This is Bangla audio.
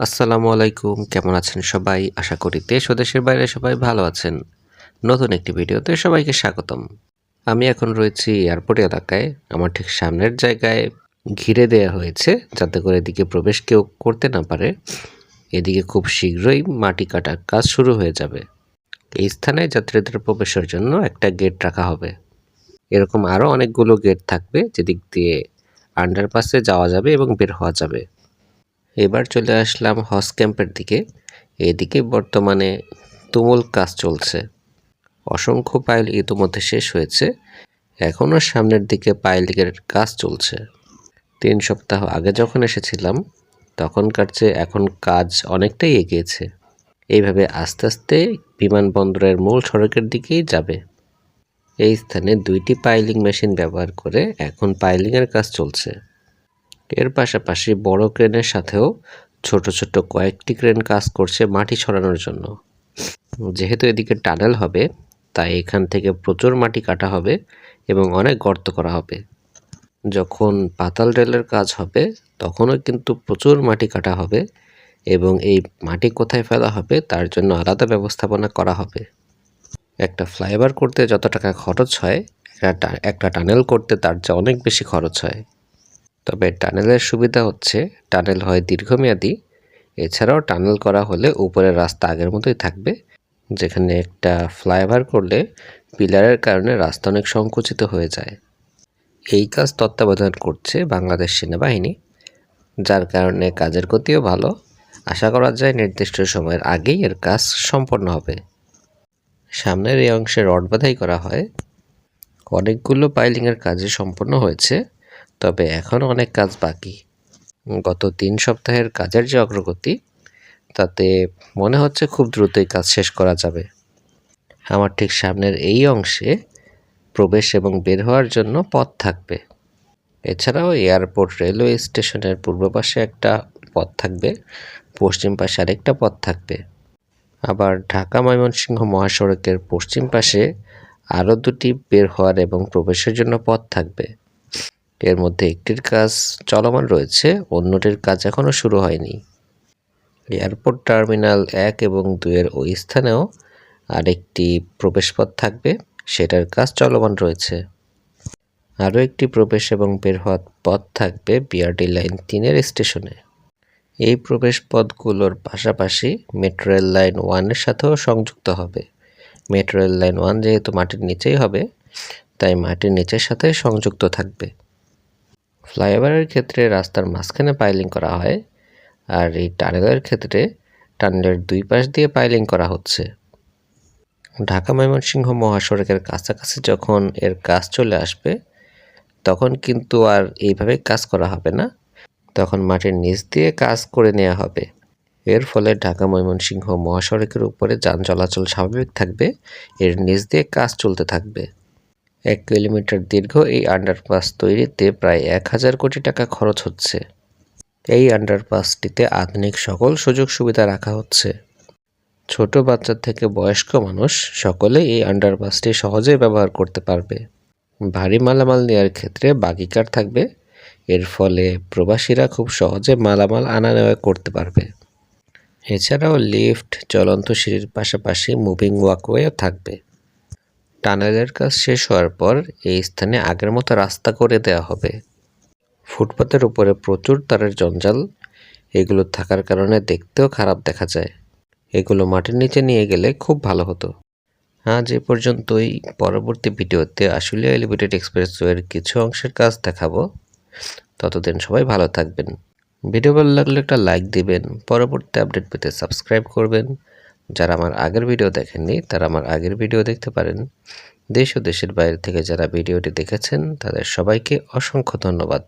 আসসালামু আলাইকুম, কেমন আছেন সবাই? আশা করি দেশ ও দেশের বাইরে সবাই ভালো আছেন। নতুন একটি ভিডিওতে সবাইকে স্বাগতম। আমি এখন রয়েছি এয়ারপোর্ট এলাকায়। আমার ঠিক সামনের জায়গায় ঘিরে দেয়া হয়েছে, যাতে করে এদিকে প্রবেশ কেউ করতে না পারে। এদিকে খুব শীঘ্রই মাটি কাটার কাজ শুরু হয়ে যাবে। এই স্থানে যাত্রীদের প্রবেশের জন্য একটা গেট রাখা হবে। এরকম আরও অনেকগুলো গেট থাকবে, যেদিক দিয়ে আন্ডারপাসে যাওয়া যাবে এবং বের হওয়া যাবে। এবার চলে আসলাম হজ ক্যাম্পের দিকে। এদিকে বর্তমানে তুমুল কাজ চলছে। অসংখ্য পাইল ইতিমধ্যে শেষ হয়েছে। এখনও সামনের দিকে পাইলিংয়ের কাজ চলছে। তিন সপ্তাহ আগে যখন এসেছিলাম, তখনকার চেয়ে এখন কাজ অনেকটাই এগিয়েছে। এইভাবে আস্তে আস্তে বিমানবন্দরের মূল সড়কের দিকেই যাবে। এই স্থানে দুইটি পাইলিং মেশিন ব্যবহার করে এখন পাইলিংয়ের কাজ চলছে। এর পাশাপাশি বড় ক্রেনের সাথেও ছোট ছোট কয়েকটি ক্রেন কাজ করছে মাটি ছড়ানোর জন্য। যেহেতু এদিকে টানেল হবে, তাই এখান থেকে প্রচুর মাটি কাটা হবে এবং অনেক গর্ত করা হবে। যখন পাতাল রেলের কাজ হবে, তখনও কিন্তু প্রচুর মাটি কাটা হবে এবং এই মাটি কোথায় ফেলা হবে, তার জন্য আলাদা ব্যবস্থাপনা করা হবে। একটা ফ্লাইওভার করতে যত টাকা খরচ হয়, একটা টানেল করতে তার চেয়ে অনেক বেশি খরচ হয়। তবে টানেলের সুবিধা হচ্ছে টানেল হয় দীর্ঘমেয়াদী। এছাড়াও টানেল করা হলে উপরের রাস্তা আগের মতোই থাকবে, যেখানে একটা ফ্লাইওভার করলে পিলারের কারণে রাস্তা অনেক সংকুচিত হয়ে যায়। এই কাজ তত্ত্বাবধান করছে বাংলাদেশ সেনাবাহিনী, যার কারণে কাজের গতিও ভালো। আশা করা যায় নির্দিষ্ট সময়ের আগেই এর কাজ সম্পন্ন হবে। সামনের এই অংশে রড বাধাই করা হয়। অনেকগুলো পাইলিংয়ের কাজে সম্পন্ন হয়েছে। তবে এখনও অনেক কাজ বাকি। গত তিন সপ্তাহের কাজের যে অগ্রগতি, তাতে মনে হচ্ছে খুব দ্রুতই কাজ শেষ করা যাবে। আমার ঠিক সামনের এই অংশে প্রবেশ এবং বের হওয়ার জন্য পথ থাকবে। এছাড়াও এয়ারপোর্ট রেলওয়ে স্টেশনের পূর্ব পাশে একটা পথ থাকবে, পশ্চিম পাশে আরেকটা পথ থাকবে। আবার ঢাকা ময়মনসিংহ মহাসড়কের পশ্চিম পাশে আরও দুটি বের হওয়ার এবং প্রবেশের জন্য পথ থাকবে। এর মধ্যে একটির কাজ চলমান রয়েছে, অন্যটির কাজ এখনও শুরু হয়নি। এয়ারপোর্ট টার্মিনাল এক এবং দুইয়ের ওই স্থানেও আরেকটি প্রবেশপথ থাকবে, সেটার কাজ চলমান রয়েছে। আরও একটি প্রবেশ এবং বের হওয়ার পথ থাকবে বিআরডি লাইন তিনের স্টেশনে। এই প্রবেশ পথগুলোর পাশাপাশি মেট্রো রেল লাইন ওয়ানের সাথেও সংযুক্ত হবে। মেট্রো রেল লাইন ওয়ান যেহেতু মাটির নিচেই হবে, তাই মাটির নিচের সাথে সংযুক্ত থাকবে। ফ্লাইওভারের ক্ষেত্রে রাস্তার মাঝখানে পাইলিং করা হয় আর এই টানেলের ক্ষেত্রে টানেলের দুই পাশ দিয়ে পাইলিং করা হচ্ছে। ঢাকা ময়মনসিংহ মহাসড়কের কাছাকাছি যখন এর কাজ চলে আসবে, তখন কিন্তু আর এইভাবে কাজ করা হবে না। তখন মাটির নিচ দিয়ে কাজ করে নেওয়া হবে। এর ফলে ঢাকা ময়মনসিংহ মহাসড়কের উপরে যান চলাচল স্বাভাবিক থাকবে, এর নিচ দিয়ে কাজ চলতে থাকবে। এক কিলোমিটার দীর্ঘ এই আন্ডারপাস তৈরিতে প্রায় এক হাজার কোটি টাকা খরচ হচ্ছে। এই আন্ডারপাসটিতে আধুনিক সকল সুযোগ সুবিধা রাখা হচ্ছে। ছোট বাচ্চা থেকে বয়স্ক মানুষ সকলে এই আন্ডারপাসটি সহজেই ব্যবহার করতে পারবে। ভারী মালামাল নেওয়ার ক্ষেত্রে বাগিকার থাকবে? এর ফলে প্রবাসীরা খুব সহজে মালামাল আনা নেওয়া করতে পারবে। এছাড়াও লিফট চলন্ত সিঁড়ির পাশাপাশি মুভিং ওয়াকওয়েও থাকবে। টানেলের কাজ শেষ হওয়ার পর এই স্থানে আগের মতো রাস্তা করে দেওয়া হবে। ফুটপাতের উপরে প্রচুর তারের জঞ্জাল। এগুলো থাকার কারণে দেখতেও খারাপ দেখা যায়। এগুলো মাটির নিচে নিয়ে গেলে খুব ভালো হতো। আজ এ পর্যন্তই। পরবর্তী ভিডিওতে আসলে এলিভেটেড এক্সপ্রেসওয়ের কিছু অংশের কাজ দেখাবো। ততদিন সবাই ভালো থাকবেন। ভিডিও ভালো লাগলে একটা লাইক দিবেন। পরবর্তী আপডেট পেতে সাবস্ক্রাইব করবেন। যারা আমার আগের ভিডিও দেখেননি, তারা আমার আগের ভিডিও দেখতে পারেন। দেশ ও দেশের বাইরে থেকে যারা ভিডিওটি দেখেছেন, তাদের সবাইকে অসংখ্য ধন্যবাদ।